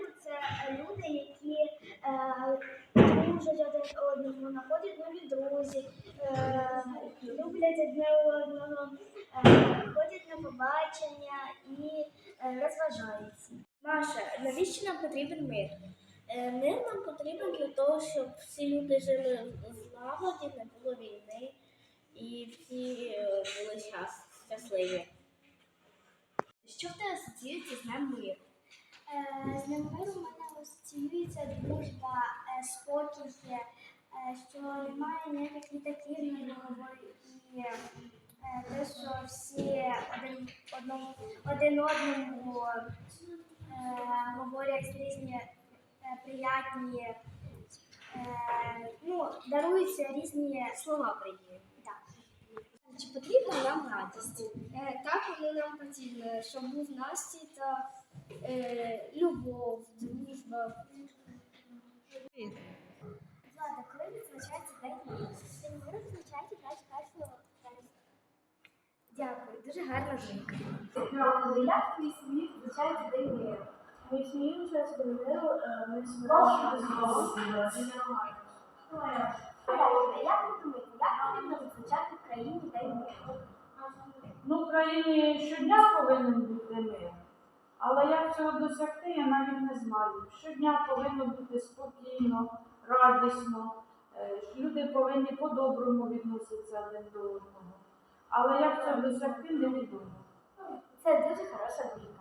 Родина це люди, які е, дружать один одного, знаходять нові друзі, е, люблять одне одного, е, ходять на побачення і е, розважаються. Маша, навіщо нам потрібен мир? Е, мир нам потрібен для того, щоб всі люди жили в злагоді, не було війни і всі е, були щасливі. Що в тебе асоціюється з нами мир? Е, З ним миру в мене асоціюється дружба, е, спокій, е, що немає ніяких літаків на голові і те, що всі один одному один одному говорять різні приятні, ну, даруються різні Слова приємні. Чи потрібна нам радість? Так, воно нам потрібно, щоб був настрій та е, любов, дружба. Влада, коли відзначається день миру? День миру відзначається 21 березня. Дякую, дуже гарна думка. Як твій сміх відзначається день миру? Ми сміємося з день миру, ми Як ви думаєте, як потрібно відзначати в країні день миру? Ну, в країні щодня повинен бути мир. Як цього досягти, я навіть не знаю. Щодня повинно бути спокійно, радісно. Е, Люди повинні по-доброму відноситися один до одного. Але як цього досягти, невідомо. Це дуже хороша думка.